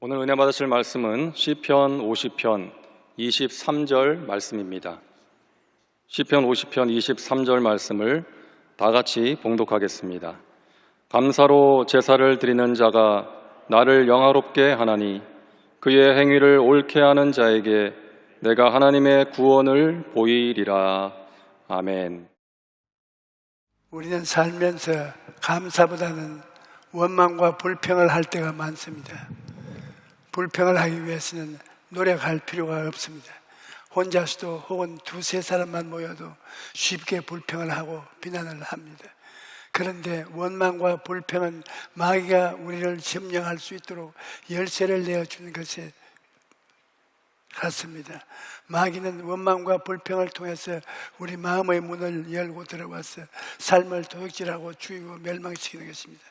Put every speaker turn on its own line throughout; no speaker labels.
오늘 은혜 받으실 말씀은 시편 50편 23절 말씀입니다. 시편 50편 23절 말씀을 다 같이 봉독하겠습니다. 감사로 제사를 드리는 자가 나를 영화롭게 하나니 그의 행위를 옳게 하는 자에게 내가 하나님의 구원을 보이리라. 아멘.
우리는 살면서 감사보다는 원망과 불평을 할 때가 많습니다. 불평을 하기 위해서는 노력할 필요가 없습니다. 혼자서도 혹은 두세 사람만 모여도 쉽게 불평을 하고 비난을 합니다. 그런데 원망과 불평은 마귀가 우리를 점령할 수 있도록 열쇠를 내어주는 것에 같습니다. 마귀는 원망과 불평을 통해서 우리 마음의 문을 열고 들어와서 삶을 도둑질하고 죽이고 멸망시키는 것입니다.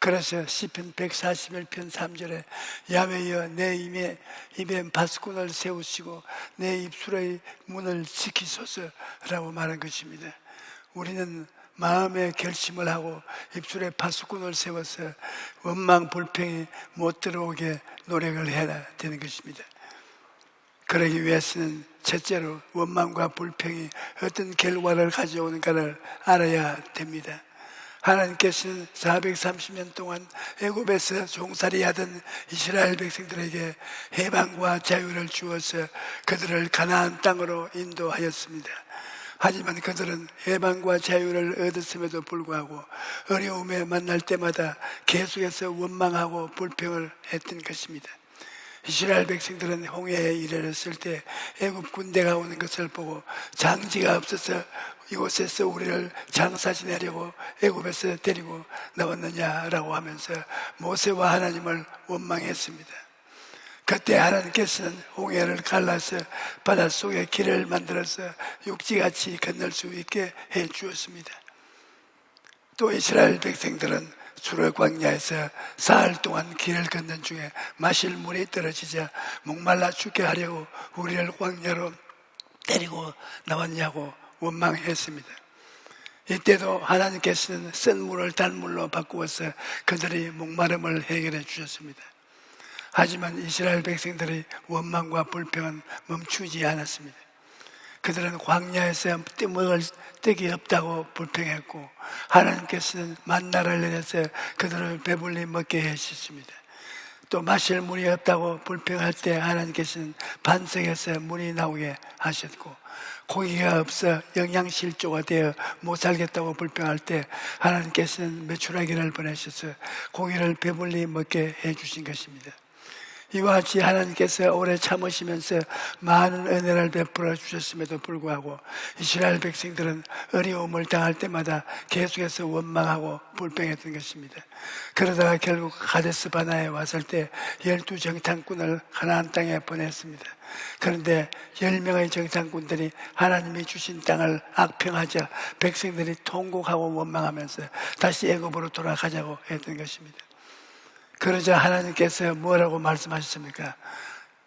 그래서 시편 141편 3절에 야외여 내 입에 입에 바스꾼을 세우시고 내 입술의 문을 지키소서라고 말한 것입니다. 우리는 마음의 결심을 하고 입술에 파수꾼을 세워서 원망 불평이 못 들어오게 노력을 해야 되는 것입니다. 그러기 위해서는 첫째로 원망과 불평이 어떤 결과를 가져오는가를 알아야 됩니다. 하나님께서는 430년 동안 애굽에서 종살이 하던 이스라엘 백성들에게 해방과 자유를 주어서 그들을 가나안 땅으로 인도하였습니다. 하지만 그들은 해방과 자유를 얻었음에도 불구하고 어려움에 만날 때마다 계속해서 원망하고 불평을 했던 것입니다. 이스라엘 백성들은 홍해에 이르렀을 때 애굽 군대가 오는 것을 보고 장지가 없어서 이곳에서 우리를 장사 지내려고 애굽에서 데리고 나왔느냐라고 하면서 모세와 하나님을 원망했습니다. 그때 하나님께서는 홍해를 갈라서 바닷속에 길을 만들어서 육지같이 건널 수 있게 해 주었습니다. 또 이스라엘 백성들은 수르 광야에서 사흘 동안 길을 걷는 중에 마실 물이 떨어지자 목말라 죽게 하려고 우리를 광야로 데리고 나왔냐고 원망했습니다. 이때도 하나님께서는 쓴 물을 단 물로 바꾸어서 그들의 목마름을 해결해 주셨습니다. 하지만 이스라엘 백성들의 원망과 불평은 멈추지 않았습니다. 그들은 광야에서 먹을 떡이 없다고 불평했고 하나님께서는 만나를 내려서 그들을 배불리 먹게 해주셨습니다. 또 마실 물이 없다고 불평할 때 하나님께서는 반석에서 물이 나오게 하셨고 고기가 없어 영양실조가 되어 못 살겠다고 불평할 때 하나님께서는 메추라기를 보내셔서 고기를 배불리 먹게 해주신 것입니다. 이와 같이 하나님께서 오래 참으시면서 많은 은혜를 베풀어 주셨음에도 불구하고 이스라엘 백성들은 어려움을 당할 때마다 계속해서 원망하고 불평했던 것입니다. 그러다가 결국 가데스 바나에 왔을 때 열두 정탐꾼을 하나님 땅에 보냈습니다. 그런데 열 명의 정탐꾼들이 하나님이 주신 땅을 악평하자 백성들이 통곡하고 원망하면서 다시 애굽으로 돌아가자고 했던 것입니다. 그러자 하나님께서 뭐라고 말씀하셨습니까?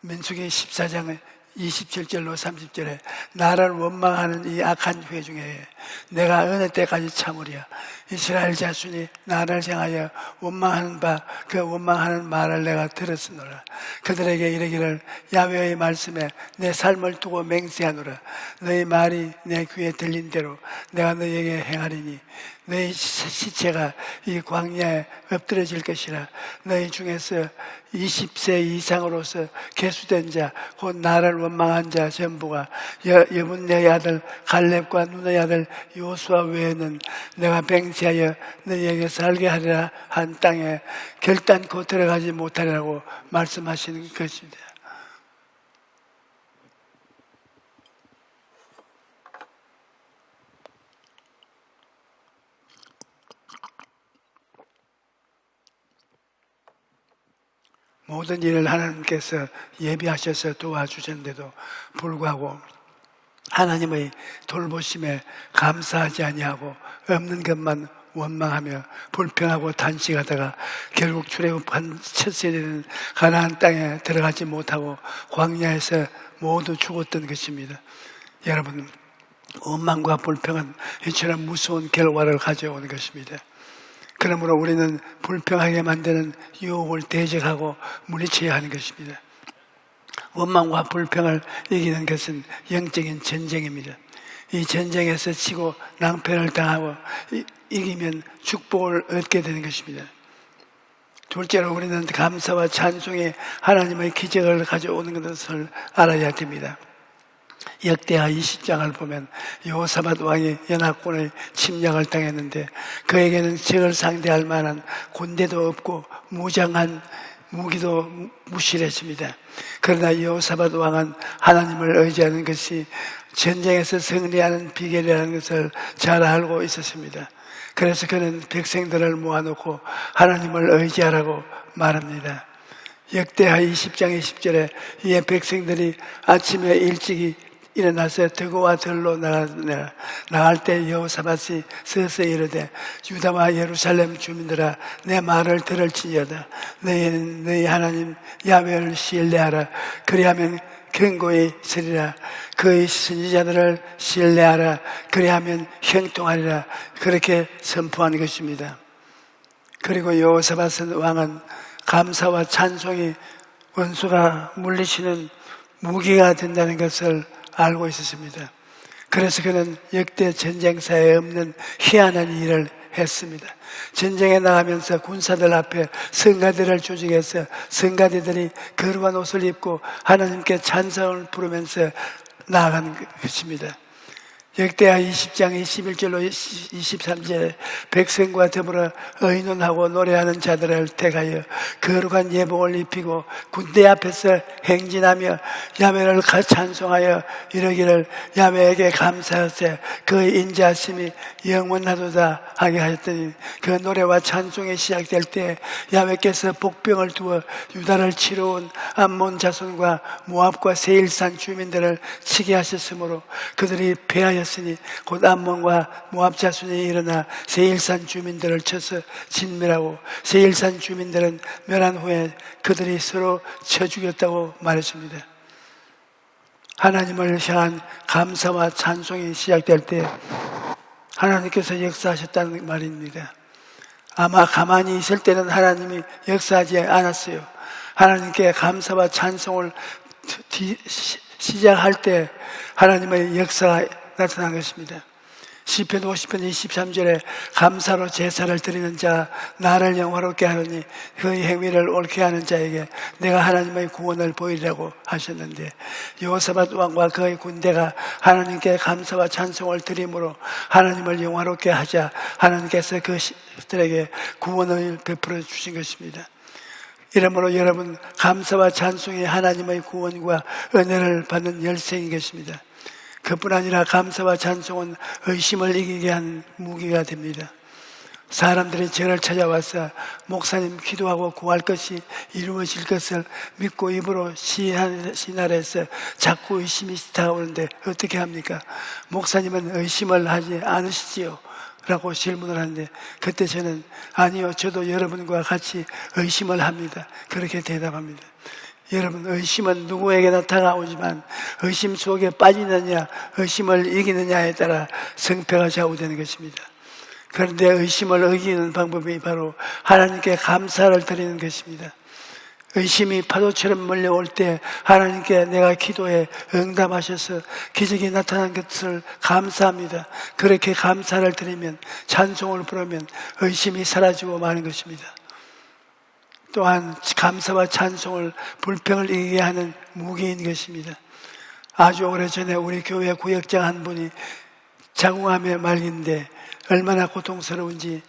민수기 14장 27절로 30절에 나를 원망하는 이 악한 회 중에 내가 어느 때까지 참으랴 이스라엘 자손이 나를 향하여 원망하는 바 그 원망하는 말을 내가 들었으노라. 그들에게 이르기를 야외의 말씀에 내 삶을 두고 맹세하노라. 너희 말이 내 귀에 들린 대로 내가 너희에게 행하리니 너희 시체가 이 광야에 엎드려질 것이라. 너희 중에서 20세 이상으로서 개수된 자, 곧 나를 원망한 자 전부가 여, 여분네 아들 갈렙과 누나의 아들 요수아 외에는 내가 맹세 하여 너희에게 살게 하리라 한 땅에 결단코 들어가지 못하리라고 말씀하시는 것입니다. 모든 일을 하나님께서 예비하셔서 도와주셨는데도 불구하고 하나님의 돌보심에 감사하지 아니하고 없는 것만 원망하며 불평하고 단식하다가 결국 출애굽한 첫 세대는 가나안 땅에 들어가지 못하고 광야에서 모두 죽었던 것입니다. 여러분 원망과 불평은 이처럼 무서운 결과를 가져오는 것입니다. 그러므로 우리는 불평하게 만드는 유혹을 대적하고 물리쳐야 하는 것입니다. 원망과 불평을 이기는 것은 영적인 전쟁입니다. 이 전쟁에서 치고 낭패를 당하고 이- 이기면 축복을 얻게 되는 것입니다. 둘째로 우리는 감사와 찬송이 하나님의 기적을 가져오는 것을 알아야 됩니다. 역대하 20장을 보면 여호사밧 왕이 연합군의 침략을 당했는데 그에게는 적을 상대할 만한 군대도 없고 무장한 무기도 무실했습니다. 그러나 여호사밧 왕은 하나님을 의지하는 것이 전쟁에서 승리하는 비결이라는 것을 잘 알고 있었습니다. 그래서 그는 백성들을 모아놓고 하나님을 의지하라고 말합니다. 역대하 20장 20절에 이에 백성들이 아침에 일찍이 일어나서 드고와 들로 나가느라 나갈 때 여호사밧이 서서 이르되 유다와 예루살렘 주민들아 내 말을 들을지어다. 너희는 너희 하나님 야훼를 신뢰하라. 그리하면 견고히 서리라. 그의 선지자들을 신뢰하라. 그리하면 형통하리라. 그렇게 선포한 것입니다. 그리고 여호사밧은 왕은 감사와 찬송이 원수가 물리치는 무기가 된다는 것을 알고 있었습니다. 그래서 그는 역대 전쟁사에 없는 희한한 일을 했습니다. 전쟁에 나가면서 군사들 앞에 성가대를 조직해서 성가대들이 거룩한 옷을 입고 하나님께 찬성을 부르면서 나아간 것입니다. 역대하 20장 21절로 23절에 백성과 더불어 의논하고 노래하는 자들을 택하여 거룩한 예복을 입히고 군대 앞에서 행진하며 야훼를 찬송하여 이러기를 야훼에게 감사하세 그의 인자하심이 영원하도다 하게 하셨더니 그 노래와 찬송이 시작될 때 야훼께서 복병을 두어 유다를 치러온 암몬 자손과 모압과 세일산 주민들을 치게 하셨으므로 그들이 패하 였으니 곧 암몬과 모압 자손이 일어나 세일산 주민들을 쳐서 진멸하고 세일산 주민들은 멸한 후에 그들이 서로 쳐 죽였다고 말했습니다. 하나님을 향한 감사와 찬송이 시작될 때 하나님께서 역사하셨다는 말입니다. 아마 가만히 있을 때는 하나님이 역사하지 않았어요. 하나님께 감사와 찬송을 뒤- 시- 시작할 때 하나님의 역사가 나타난 것입니다. 시편 50편 23절에 감사로 제사를 드리는 자 나를 영화롭게 하느니 그의 행위를 옳게 하는 자에게 내가 하나님의 구원을 보이려고 하셨는데 여호사밧 왕과 그의 군대가 하나님께 감사와 찬송을 드림으로 하나님을 영화롭게 하자 하나님께서 그들에게 구원을 베풀어 주신 것입니다. 이러므로 여러분 감사와 찬송이 하나님의 구원과 은혜를 받는 열쇠인 것입니다. 그뿐 아니라 감사와 찬송은 의심을 이기게 하는 무기가 됩니다. 사람들이 저를 찾아와서 목사님 기도하고 구할 것이 이루어질 것을 믿고 입으로 신하해서 자꾸 의심이 다가오는데 어떻게 합니까? 목사님은 의심을 하지 않으시지요? 라고 질문을 하는데 그때 저는 아니요 저도 여러분과 같이 의심을 합니다. 그렇게 대답합니다. 여러분 의심은 누구에게나 다가오지만 의심 속에 빠지느냐 의심을 이기느냐에 따라 성패가 좌우되는 것입니다. 그런데 의심을 이기는 방법이 바로 하나님께 감사를 드리는 것입니다. 의심이 파도처럼 몰려올 때 하나님께 내가 기도에 응답하셔서 기적이 나타난 것을 감사합니다. 그렇게 감사를 드리면 찬송을 부르면 의심이 사라지고 마는 것입니다. 또한 감사와 찬송을 불평을 이기게 하는 무기인 것입니다. 아주 오래전에 우리 교회 구역장 한 분이 자궁암에 말긴데 얼마나 고통스러운지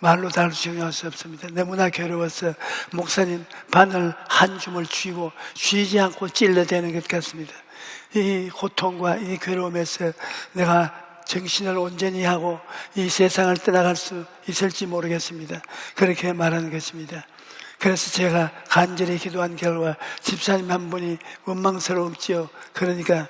말로 다룰 수 없습니다. 너무나 괴로워서 목사님 바늘 한 줌을 쥐고 쉬지 않고 찔러대는 것 같습니다. 이 고통과 이 괴로움에서 내가 정신을 온전히 하고 이 세상을 떠나갈 수 있을지 모르겠습니다. 그렇게 말하는 것입니다. 그래서 제가 간절히 기도한 결과 집사님 한 분이 원망스러웠지요. 그러니까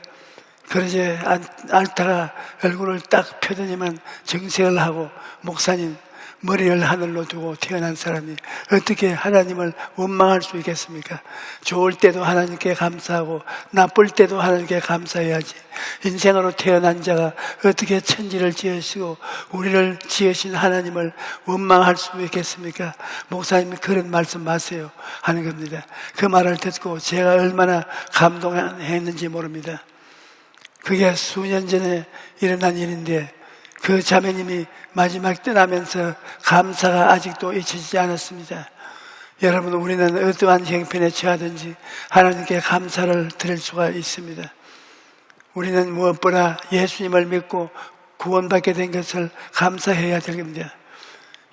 그러지 않- 않다가 얼굴을 딱 펴더니만 정색을 하고 목사님 머리를 하늘로 두고 태어난 사람이 어떻게 하나님을 원망할 수 있겠습니까? 좋을 때도 하나님께 감사하고 나쁠 때도 하나님께 감사해야지. 인생으로 태어난 자가 어떻게 천지를 지으시고 우리를 지으신 하나님을 원망할 수 있겠습니까? 목사님이 그런 말씀 마세요 하는 겁니다. 그 말을 듣고 제가 얼마나 감동했는지 모릅니다. 그게 수년 전에 일어난 일인데 그 자매님이 마지막 떠나면서 감사가 아직도 잊혀지지 않았습니다. 여러분, 우리는 어떠한 형편에 처하든지 하나님께 감사를 드릴 수가 있습니다. 우리는 무엇보다 예수님을 믿고 구원받게 된 것을 감사해야 될 겁니다.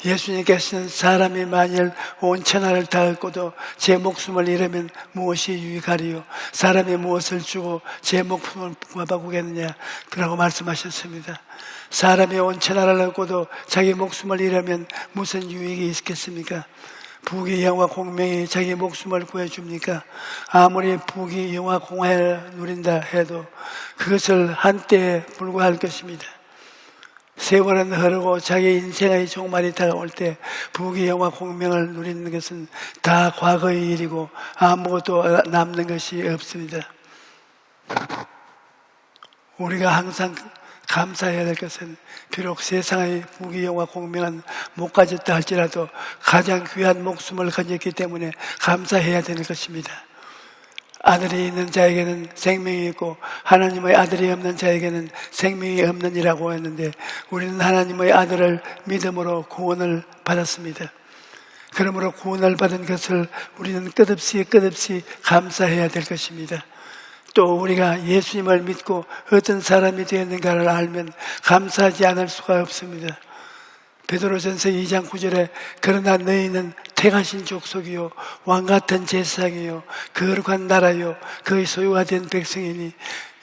예수님께서는 사람이 만일 온 천하를 다 얻고도 제 목숨을 잃으면 무엇이 유익하리요? 사람이 무엇을 주고 제 목숨을 구하바꾸겠느냐? 그라고 말씀하셨습니다. 사람이 온 천하를 얻고도 자기 목숨을 잃으면 무슨 유익이 있겠습니까? 부귀 영화 공명이 자기 목숨을 구해줍니까? 아무리 부귀 영화 공화를 누린다 해도 그것을 한때에 불과할 것입니다. 세월은 흐르고 자기 인생의 종말이 다가올 때 부귀 영화 공명을 누리는 것은 다 과거의 일이고 아무것도 남는 것이 없습니다. 우리가 항상 감사해야 될 것은 비록 세상의 부귀 영화 공명은 못 가졌다 할지라도 가장 귀한 목숨을 가졌기 때문에 감사해야 되는 것입니다. 아들이 있는 자에게는 생명이 있고 하나님의 아들이 없는 자에게는 생명이 없느니라고 했는데 우리는 하나님의 아들을 믿음으로 구원을 받았습니다. 그러므로 구원을 받은 것을 우리는 끝없이 끝없이 감사해야 될 것입니다. 또 우리가 예수님을 믿고 어떤 사람이 되었는가를 알면 감사하지 않을 수가 없습니다. 베드로전서 2장 9절에 그러나 너희는 택하신 족속이요 왕 같은 제사장이요 거룩한 나라요 그의 소유가 된 백성이니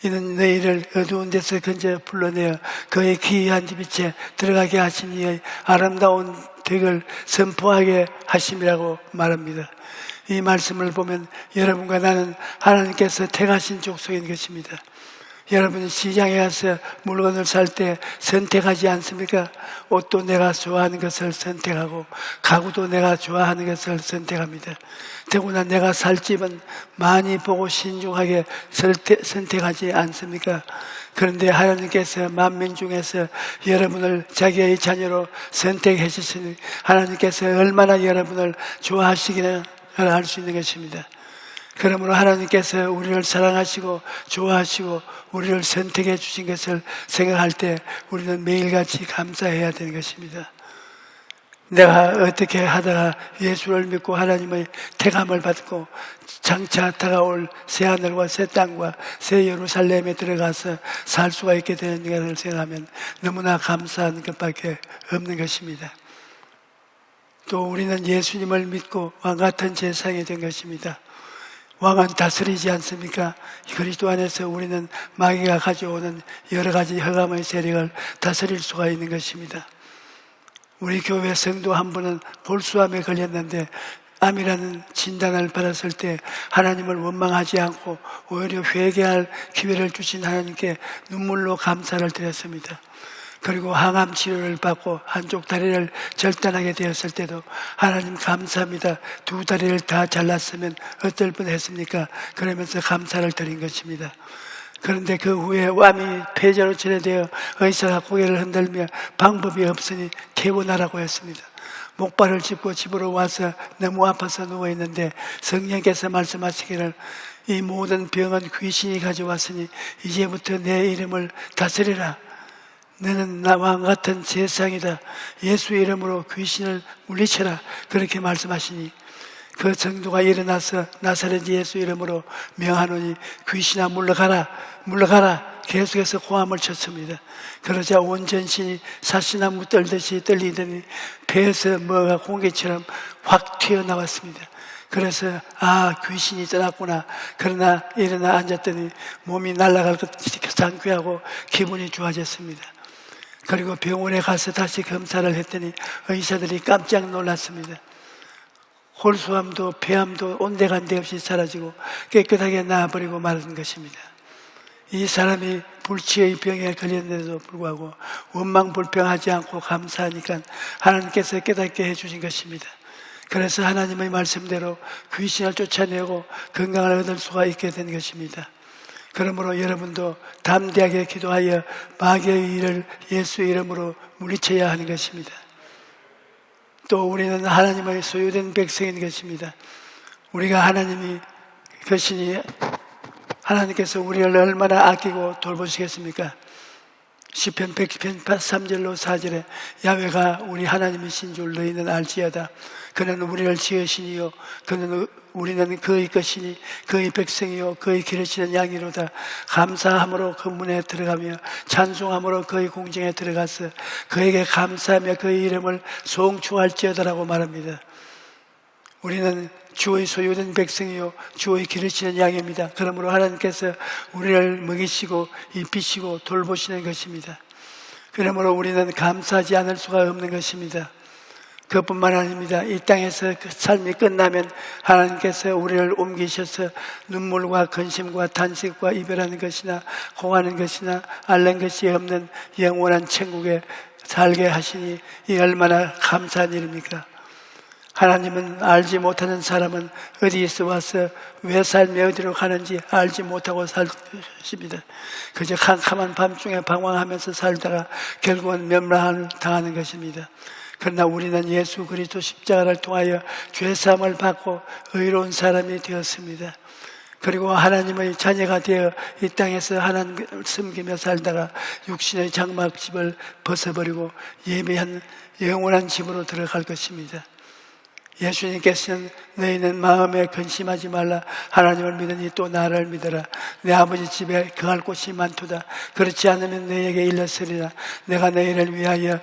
이는 너희를 어두운 데서 건져 불러내어 그의 기이한 빛에 들어가게 이의 아름다운 덕을 선포하게 하심이라고 말합니다. 이 말씀을 보면 여러분과 나는 하나님께서 택하신 족속인 것입니다. 여러분 시장에 가서 물건을 살 때 선택하지 않습니까? 옷도 내가 좋아하는 것을 선택하고 가구도 내가 좋아하는 것을 선택합니다. 더구나 내가 살 집은 많이 보고 신중하게 선택, 선택하지 않습니까? 그런데 하나님께서 만민 중에서 여러분을 자기의 자녀로 선택해 주시니 하나님께서 얼마나 여러분을 좋아하시기는 알수 있는 것입니다. 그러므로 하나님께서 우리를 사랑하시고 좋아하시고 우리를 선택해 주신 것을 생각할 때 우리는 매일같이 감사해야 되는 것입니다. 내가 어떻게 하다가 예수를 믿고 하나님의 택함을 받고 장차 다가올 새 하늘과 새 땅과 새 예루살렘에 들어가서 살 수가 있게 되는가를 생각하면 너무나 감사한 것밖에 없는 것입니다. 또 우리는 예수님을 믿고 왕 같은 세상이 된 것입니다. 왕은 다스리지 않습니까? 그리스도 안에서 우리는 마귀가 가져오는 여러 가지 허감의 세력을 다스릴 수가 있는 것입니다. 우리 교회 성도 한 분은 볼수암에 걸렸는데 암이라는 진단을 받았을 때 하나님을 원망하지 않고 오히려 회개할 기회를 주신 하나님께 눈물로 감사를 드렸습니다. 그리고 항암 치료를 받고 한쪽 다리를 절단하게 되었을 때도 하나님 감사합니다. 두 다리를 다 잘랐으면 어떨 뻔했습니까? 그러면서 감사를 드린 것입니다. 그런데 그 후에 암이 폐자로 치료되어 의사가 고개를 흔들며 방법이 없으니 퇴원하라고 했습니다. 목발을 짚고 집으로 와서 너무 아파서 누워 있는데 성령께서 말씀하시기를 이 모든 병은 귀신이 가져왔으니 이제부터 내 이름을 다스리라. 너는 나와 같은 세상이다. 예수 이름으로 귀신을 물리쳐라. 그렇게 말씀하시니 그 정도가 일어나서 나사렛 예수 이름으로 명하노니 귀신아 물러가라 물러가라 계속해서 고함을 쳤습니다. 그러자 온 전신이 사시나무 떨듯이 떨리더니 배에서 뭐가 공기처럼 확 튀어나왔습니다. 그래서 아 귀신이 떠났구나. 그러나 일어나 앉았더니 몸이 날아갈 것 상쾌하고 기분이 좋아졌습니다. 그리고 병원에 가서 다시 검사를 했더니 의사들이 깜짝 놀랐습니다. 홀수함도 폐암도 온데간데 없이 사라지고 깨끗하게 나아버리고 말은 것입니다. 이 사람이 불치의 병에 걸렸는데도 불구하고 원망 불평하지 않고 감사하니까 하나님께서 깨닫게 해주신 것입니다. 그래서 하나님의 말씀대로 귀신을 쫓아내고 건강을 얻을 수가 있게 된 것입니다. 그러므로 여러분도 담대하게 기도하여 마귀의 일을 예수 이름으로 물리쳐야 하는 것입니다. 또 우리는 하나님의 소유된 백성인 것입니다. 우리가 하나님이 것이니 하나님께서 우리를 얼마나 아끼고 돌보시겠습니까? 시편 100편 3절로 4절에 야훼가 우리 하나님이신 줄 너희는 알지어다. 그는 우리를 지으시니요 그는 우리는 그의 것이니 그의 백성이요 그의 기르시는 양이로다. 감사함으로 그 문에 들어가며 찬송함으로 그의 공정에 들어가서 그에게 감사하며 그의 이름을 송축할지어다라고 말합니다. 우리는 주의 소유된 백성이요 주의 기르시는 양입니다. 그러므로 하나님께서 우리를 먹이시고 입히시고 돌보시는 것입니다. 그러므로 우리는 감사하지 않을 수가 없는 것입니다. 그뿐만 아닙니다. 이 땅에서 그 삶이 끝나면 하나님께서 우리를 옮기셔서 눈물과 근심과 탄식과 이별하는 것이나 공하는 것이나 앓는 것이 없는 영원한 천국에 살게 하시니 이 얼마나 감사한 일입니까? 하나님은 알지 못하는 사람은 어디에서 와서 왜 삶이 어디로 가는지 알지 못하고 살십니다. 그저 캄캄한 밤중에 방황하면서 살다가 결국은 멸망을 당하는 것입니다. 그러나 우리는 예수 그리스도 십자가를 통하여 죄사함을 받고 의로운 사람이 되었습니다. 그리고 하나님의 자녀가 되어 이 땅에서 하나님을 섬기며 살다가 육신의 장막집을 벗어버리고 예배한 영원한 집으로 들어갈 것입니다. 예수님께서는 너희는 마음에 근심하지 말라 하나님을 믿으니 또 나를 믿어라 내 아버지 집에 거할 곳이 많도다 그렇지 않으면 너희에게 일렀으리라 내가 너희를 위하여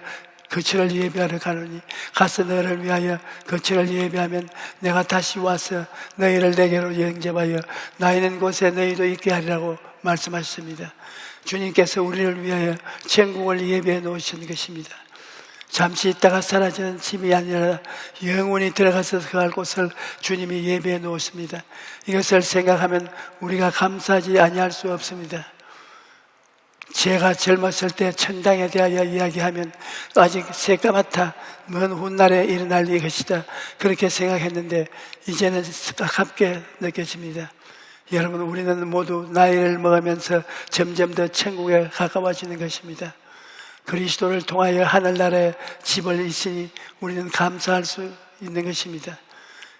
거처를 예배하러 가노니 가서 너희를 위하여 거처를 예배하면 내가 다시 와서 너희를 내게로 영접하여 나 있는 곳에 너희도 있게 하리라고 말씀하셨습니다 주님께서 우리를 위하여 천국을 예배해 놓으신 것입니다 잠시 있다가 사라지는 집이 아니라 영원히 들어가서 그할 곳을 주님이 예배해 놓습니다. 이것을 생각하면 우리가 감사하지 아니할 수 없습니다. 제가 젊었을 때 천당에 대하여 이야기하면 아직 새까맣다 먼 훗날에 일어날 이것이다 그렇게 생각했는데 이제는 가깝게 느껴집니다. 여러분 우리는 모두 나이를 먹으면서 점점 더 천국에 가까워지는 것입니다. 그리스도를 통하여 하늘나라에 집을 있으니 우리는 감사할 수 있는 것입니다.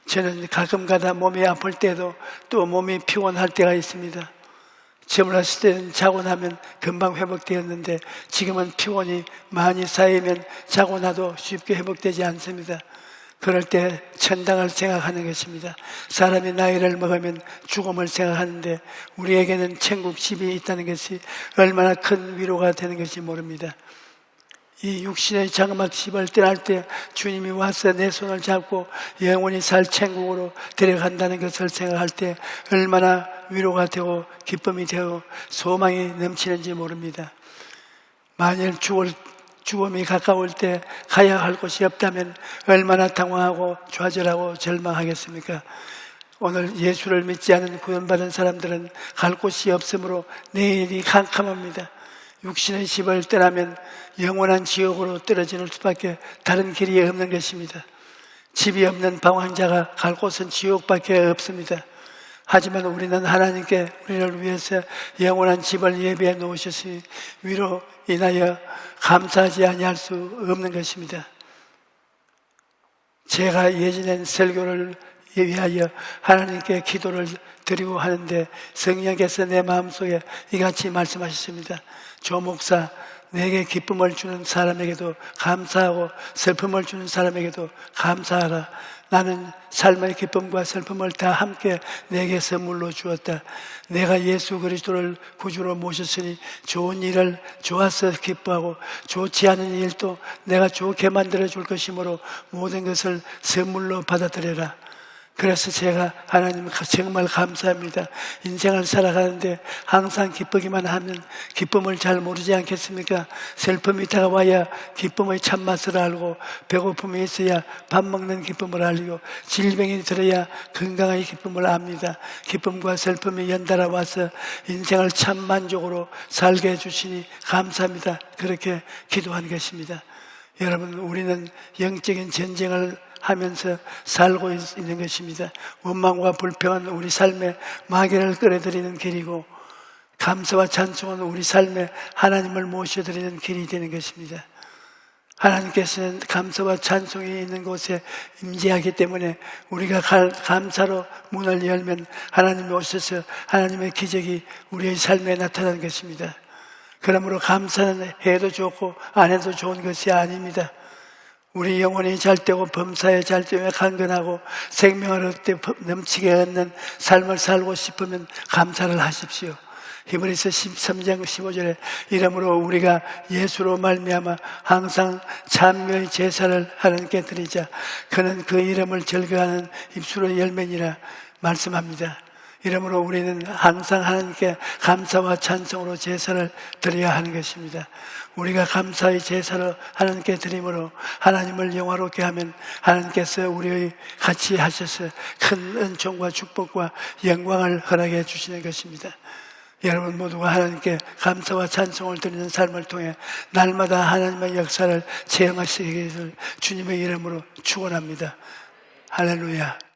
저는 가끔가다 몸이 아플 때도 또 몸이 피곤할 때가 있습니다. 젊었을 때는 자고 나면 금방 회복되었는데 지금은 피곤이 많이 쌓이면 자고 나도 쉽게 회복되지 않습니다. 그럴 때 천당을 생각하는 것입니다. 사람이 나이를 먹으면 죽음을 생각하는데 우리에게는 천국 집이 있다는 것이 얼마나 큰 위로가 되는 것이 모릅니다. 이 육신의 장막 집을 떠날 때 주님이 와서 내 손을 잡고 영원히 살 천국으로 데려간다는 것을 생각할 때 얼마나 위로가 되고 기쁨이 되고 소망이 넘치는지 모릅니다. 만일 죽을 죽음이 가까울 때 가야 할 곳이 없다면 얼마나 당황하고 좌절하고 절망하겠습니까? 오늘 예수를 믿지 않은 구원받은 사람들은 갈 곳이 없으므로 내일이 캄캄합니다. 육신의 집을 떠나면 영원한 지옥으로 떨어지는 수밖에 다른 길이 없는 것입니다. 집이 없는 방황자가 갈 곳은 지옥밖에 없습니다. 하지만 우리는 하나님께 우리를 위해서 영원한 집을 예비해 놓으셨으니 위로 인하여 감사하지 아니할 수 없는 것입니다. 제가 예전엔 설교를 위하여 하나님께 기도를 드리고 하는데 성령께서 내 마음속에 이같이 말씀하셨습니다. 조 목사, 내게 기쁨을 주는 사람에게도 감사하고 슬픔을 주는 사람에게도 감사하라. 나는 삶의 기쁨과 슬픔을 다 함께 내게 선물로 주었다. 내가 예수 그리스도를 구주로 모셨으니 좋은 일을 좋아서 기뻐하고 좋지 않은 일도 내가 좋게 만들어 줄 것이므로 모든 것을 선물로 받아들여라. 그래서 제가 하나님 정말 감사합니다. 인생을 살아가는데 항상 기쁘기만 하면 기쁨을 잘 모르지 않겠습니까? 슬픔이 다가와야 기쁨의 참맛을 알고 배고픔이 있어야 밥 먹는 기쁨을 알고 질병이 들어야 건강의 기쁨을 압니다. 기쁨과 슬픔이 연달아 와서 인생을 참 만족으로 살게 해주시니 감사합니다. 그렇게 기도한 것입니다. 여러분, 우리는 영적인 전쟁을 하면서 살고 있- 있는 것입니다. 원망과 불평은 우리 삶에 마귀를 끌어들이는 길이고, 감사와 찬송은 우리 삶에 하나님을 모셔드리는 길이 되는 것입니다. 하나님께서는 감사와 찬송이 있는 곳에 임재하기 때문에 우리가 갈- 감사로 문을 열면 하나님이 오셔서 하나님의 기적이 우리의 삶에 나타나는 것입니다. 그러므로 감사는 해도 좋고 안 해도 좋은 것이 아닙니다. 우리 영혼이 잘 되고 범사에 잘 되며 강건하고 생명을 얻되 넘치게 얻는 삶을 살고 싶으면 감사를 하십시오. 히브리서 13장 15절에 이러므로 우리가 예수로 말미암아 항상 참여의 제사를 하나님께 드리자 그는 그 이름을 즐거워하는 입술의 열매니라 말씀합니다. 이러므로 우리는 항상 하나님께 감사와 찬송으로 제사를 드려야 하는 것입니다. 우리가 감사의 제사를 하나님께 드림으로 하나님을 영화롭게 하면 하나님께서 우리의 같이 하셔서 큰 은총과 축복과 영광을 허락해 주시는 것입니다. 여러분 모두가 하나님께 감사와 찬송을 드리는 삶을 통해 날마다 하나님의 역사를 체험하시기를 주님의 이름으로 축원합니다. 할렐루야.